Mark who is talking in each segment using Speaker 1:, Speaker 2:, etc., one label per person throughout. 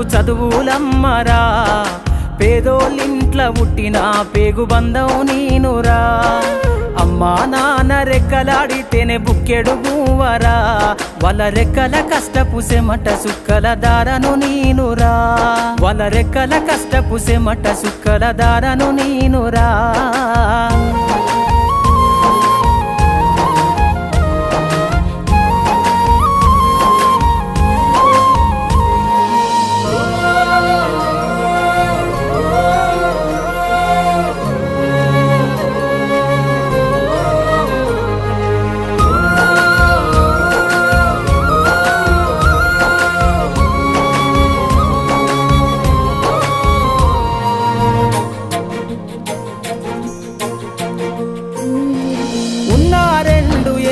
Speaker 1: చదువులమ్మరా. పేదోళ్ళింట్ల పుట్టిన పేగు బంధం నేనురా. అమ్మా నాన్న రెక్కలాడితేనే బుక్కెడు గువ్వరా వల రెక్కల కష్టపు సెమట సుక్కల దారను నేనురా. వల రెక్కల కష్టపు సెమట సుక్కల దారను నేనురా.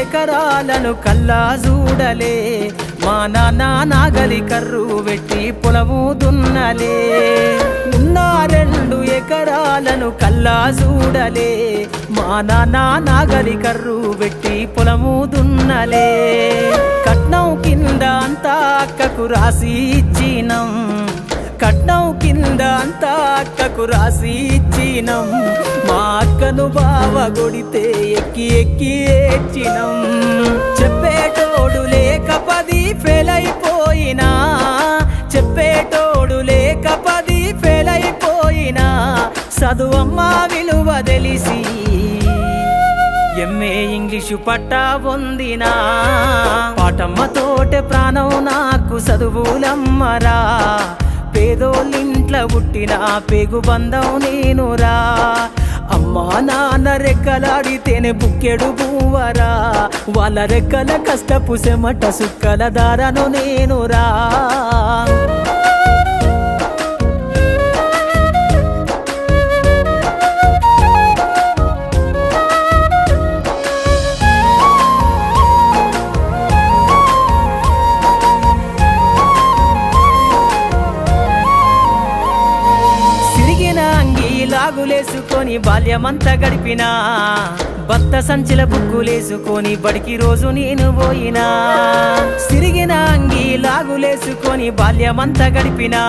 Speaker 1: ఎకరాలను కల్లా చూడలే మా నాన్న నాగలి కర్రు పెట్టి పొలము దున్నలే. ఉన్న రెండు ఎకరాలను కల్లా చూడలే మా నాన్న నాగలి కర్రు పెట్టి పొలము దున్నలే. కట్నం కింద అంతా అక్కకు రాసి ఇచ్చి కట్నం కింద అంతా అక్కకు రాసి ఇచ్చినం. మా అక్కను బావ గొడితే ఎక్కి ఎక్కి ఏడ్చినం. చెప్పేటోడు లేక పది ఫెయిల్ అయిపోయినా చెప్పేటోడు లేక పది ఫెయిల్ అయిపోయినా చదువమ్మ విలువ తెలిసి ఎంఏ ఇంగ్లీషు పట్టా పొందినా. పాటమ్మ తోటే ప్రాణం నాకు చదువులమ్మరా పేదోళ్ళింట్ల పుట్టిన పేగు బంధం నేనురా. అమ్మా నాన్న రెక్కలాడితేనే బుక్కెడు పువ్వరా వాళ్ళ రెక్కల కష్టపు సెమట సుక్కల దారను నేనురా. బాగులేసుకొని బాల్యమంతా గడిపినా. భర్త సంచిల బుక్కులేసుకొని బడికి రోజు నేను పోయినా. సిరిగిన అంగి లాగులేసుకొని బాల్యమంతా గడిపినా.